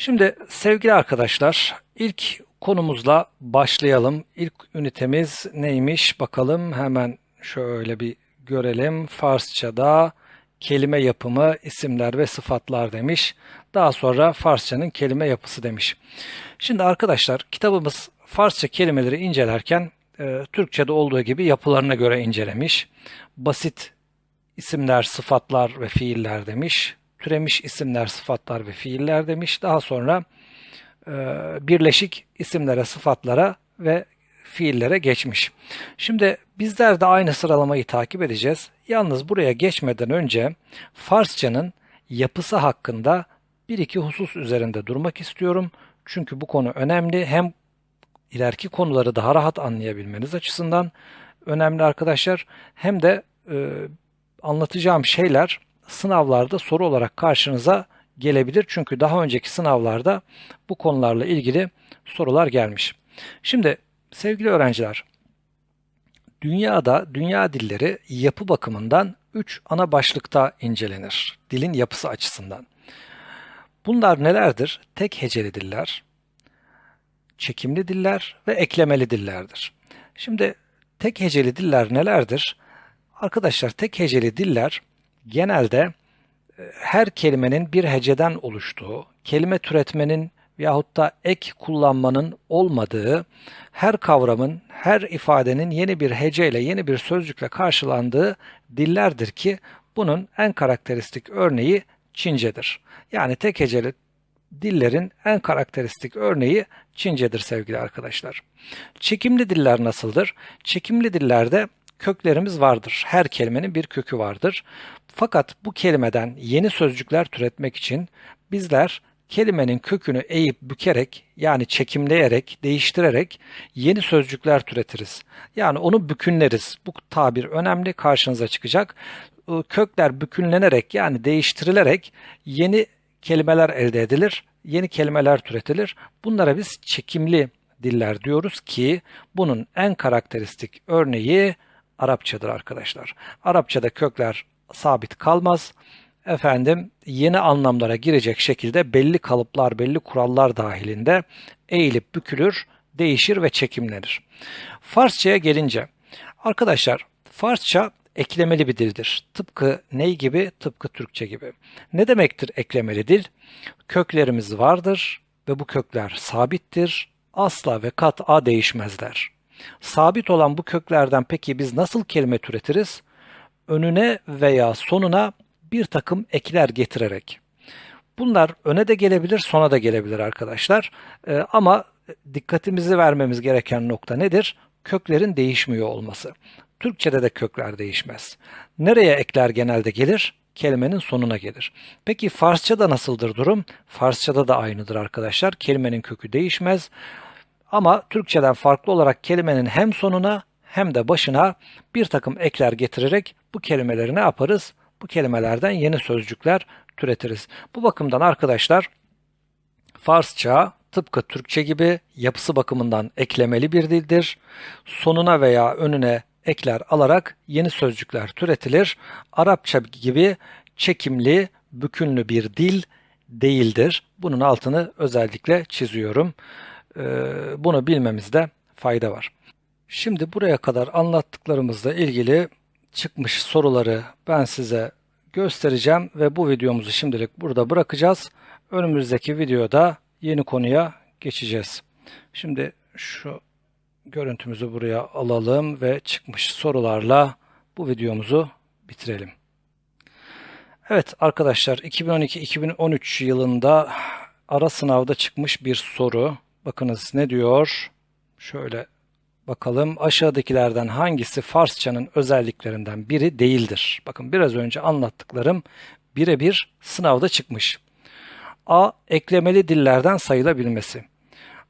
Şimdi sevgili arkadaşlar ilk konumuzla başlayalım. İlk ünitemiz neymiş bakalım hemen şöyle bir görelim. Farsçada kelime yapımı, isimler ve sıfatlar demiş. Daha sonra Farsçanın kelime yapısı demiş. Şimdi arkadaşlar kitabımız Farsça kelimeleri incelerken e, Türkçe'de olduğu gibi yapılarına göre incelemiş. Basit isimler, sıfatlar ve fiiller demiş. Türemiş isimler, sıfatlar ve fiiller demiş. Daha sonra e, birleşik isimlere, sıfatlara ve fiillere geçmiş. Şimdi bizler de aynı sıralamayı takip edeceğiz. Yalnız buraya geçmeden önce Farsçanın yapısı hakkında bir iki husus üzerinde durmak istiyorum. Çünkü bu konu önemli. Hem ileriki konuları daha rahat anlayabilmeniz açısından önemli arkadaşlar. Hem de e, anlatacağım şeyler sınavlarda soru olarak karşınıza gelebilir. Çünkü daha önceki sınavlarda bu konularla ilgili sorular gelmiş. Şimdi sevgili öğrenciler, dünyada dünya dilleri yapı bakımından 3 ana başlıkta incelenir. Dilin yapısı açısından. Bunlar nelerdir? Tek heceli diller, çekimli diller ve eklemeli dillerdir. Şimdi tek heceli diller nelerdir? Arkadaşlar tek heceli diller genelde e, her kelimenin bir heceden oluştuğu, kelime türetmenin yahut da ek kullanmanın olmadığı, her kavramın, her ifadenin yeni bir heceyle, yeni bir sözcükle karşılandığı dillerdir ki bunun en karakteristik örneği Çincedir. Yani tek heceli dillerin en karakteristik örneği Çincedir sevgili arkadaşlar. Çekimli diller nasıldır? Çekimli dillerde köklerimiz vardır. Her kelimenin bir kökü vardır. Fakat bu kelimeden yeni sözcükler türetmek için bizler kelimenin kökünü eğip bükerek yani çekimleyerek, değiştirerek yeni sözcükler türetiriz. Yani onu bükünleriz. Bu tabir önemli karşınıza çıkacak. Kökler bükünlenerek yani değiştirilerek yeni kelimeler elde edilir, yeni kelimeler türetilir. Bunlara biz çekimli diller diyoruz ki bunun en karakteristik örneği Arapçadır arkadaşlar. Arapçada kökler sabit kalmaz. Efendim yeni anlamlara girecek şekilde belli kalıplar, belli kurallar dahilinde eğilip bükülür, değişir ve çekimlenir. Farsçaya gelince arkadaşlar Farsça eklemeli bir dildir. Tıpkı ney gibi? Tıpkı Türkçe gibi. Ne demektir eklemeli dil? Köklerimiz vardır ve bu kökler sabittir. Asla ve kat'a değişmezler. Sabit olan bu köklerden peki biz nasıl kelime türetiriz? Önüne veya sonuna bir takım ekler getirerek. Bunlar öne de gelebilir, sona da gelebilir arkadaşlar. Ee, ama dikkatimizi vermemiz gereken nokta nedir? Köklerin değişmiyor olması. Türkçede de kökler değişmez. Nereye ekler genelde gelir? Kelimenin sonuna gelir. Peki Farsçada nasıldır durum? Farsçada da aynıdır arkadaşlar. Kelimenin kökü değişmez. Ama Türkçeden farklı olarak kelimenin hem sonuna hem de başına bir takım ekler getirerek bu kelimeleri ne yaparız? Bu kelimelerden yeni sözcükler türetiriz. Bu bakımdan arkadaşlar Farsça tıpkı Türkçe gibi yapısı bakımından eklemeli bir dildir. Sonuna veya önüne ekler alarak yeni sözcükler türetilir. Arapça gibi çekimli, bükünlü bir dil değildir. Bunun altını özellikle çiziyorum. Ee, bunu bilmemizde fayda var. Şimdi buraya kadar anlattıklarımızla ilgili çıkmış soruları ben size göstereceğim ve bu videomuzu şimdilik burada bırakacağız. Önümüzdeki videoda yeni konuya geçeceğiz. Şimdi şu görüntümüzü buraya alalım ve çıkmış sorularla bu videomuzu bitirelim. Evet arkadaşlar 2012-2013 yılında ara sınavda çıkmış bir soru. Bakınız ne diyor? Şöyle bakalım. Aşağıdakilerden hangisi Farsçanın özelliklerinden biri değildir? Bakın biraz önce anlattıklarım birebir sınavda çıkmış. A. Eklemeli dillerden sayılabilmesi.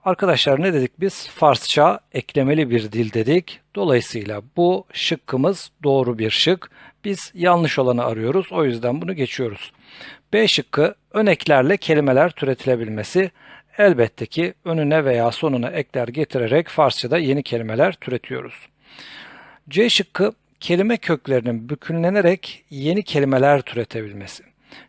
Arkadaşlar ne dedik biz? Farsça eklemeli bir dil dedik. Dolayısıyla bu şıkkımız doğru bir şık. Biz yanlış olanı arıyoruz. O yüzden bunu geçiyoruz. B şıkkı ön eklerle kelimeler türetilebilmesi. Elbette ki önüne veya sonuna ekler getirerek Farsçada yeni kelimeler türetiyoruz. C şıkkı kelime köklerinin bükünlenerek yeni kelimeler türetebilmesi.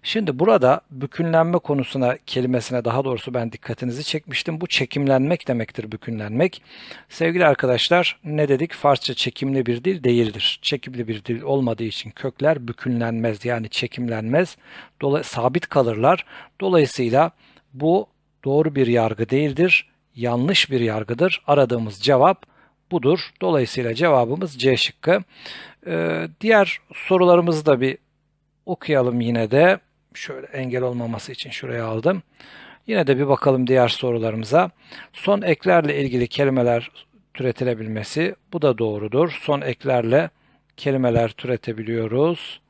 Şimdi burada bükünlenme konusuna, kelimesine daha doğrusu ben dikkatinizi çekmiştim. Bu çekimlenmek demektir bükünlenmek. Sevgili arkadaşlar ne dedik? Farsça çekimli bir dil değildir. Çekimli bir dil olmadığı için kökler bükünlenmez yani çekimlenmez. Dolay sabit kalırlar. Dolayısıyla bu doğru bir yargı değildir. Yanlış bir yargıdır. Aradığımız cevap budur. Dolayısıyla cevabımız C şıkkı. Ee, diğer sorularımızı da bir okuyalım yine de. Şöyle engel olmaması için şuraya aldım. Yine de bir bakalım diğer sorularımıza. Son eklerle ilgili kelimeler türetilebilmesi. Bu da doğrudur. Son eklerle kelimeler türetebiliyoruz.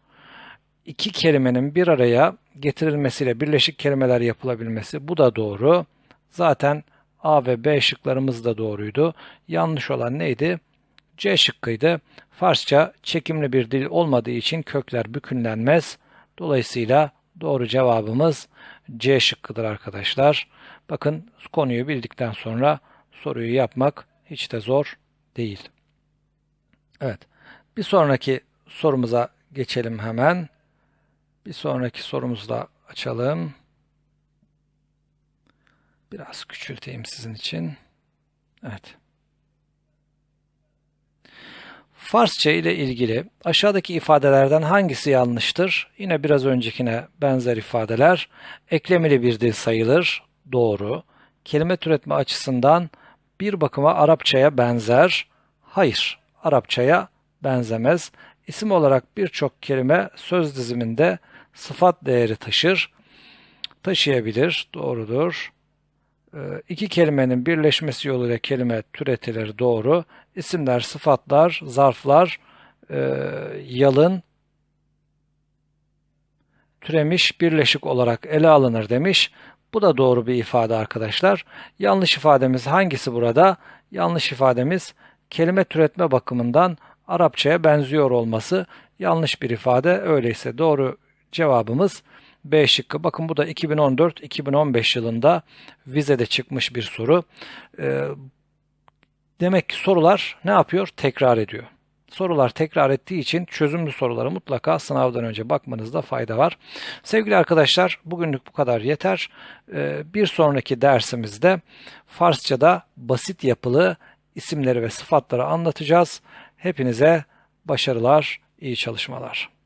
İki kelimenin bir araya getirilmesiyle birleşik kelimeler yapılabilmesi. Bu da doğru. Zaten A ve B şıklarımız da doğruydu. Yanlış olan neydi? C şıkkıydı. Farsça çekimli bir dil olmadığı için kökler bükünlenmez. Dolayısıyla doğru cevabımız C şıkkıdır arkadaşlar. Bakın konuyu bildikten sonra soruyu yapmak hiç de zor değil. Evet. Bir sonraki sorumuza geçelim hemen. Bir sonraki sorumuzu da açalım. Biraz küçülteyim sizin için. Evet. Farsça ile ilgili aşağıdaki ifadelerden hangisi yanlıştır? Yine biraz öncekine benzer ifadeler. Eklemeli bir dil sayılır. Doğru. Kelime türetme açısından bir bakıma Arapçaya benzer. Hayır. Arapçaya benzemez. İsim olarak birçok kelime söz diziminde sıfat değeri taşır. Taşıyabilir. Doğrudur. Ee, iki kelimenin birleşmesi yoluyla kelime türetilir doğru. İsimler, sıfatlar, zarflar, e, yalın, türemiş, birleşik olarak ele alınır demiş. Bu da doğru bir ifade arkadaşlar. Yanlış ifademiz hangisi burada? Yanlış ifademiz kelime türetme bakımından Arapçaya benziyor olması yanlış bir ifade. Öyleyse doğru cevabımız B şıkkı. Bakın bu da 2014-2015 yılında vizede çıkmış bir soru. Ee, demek ki sorular ne yapıyor? Tekrar ediyor. Sorular tekrar ettiği için çözümlü sorulara mutlaka sınavdan önce bakmanızda fayda var. Sevgili arkadaşlar bugünlük bu kadar yeter. Ee, bir sonraki dersimizde Farsçada basit yapılı isimleri ve sıfatları anlatacağız. Hepinize başarılar, iyi çalışmalar.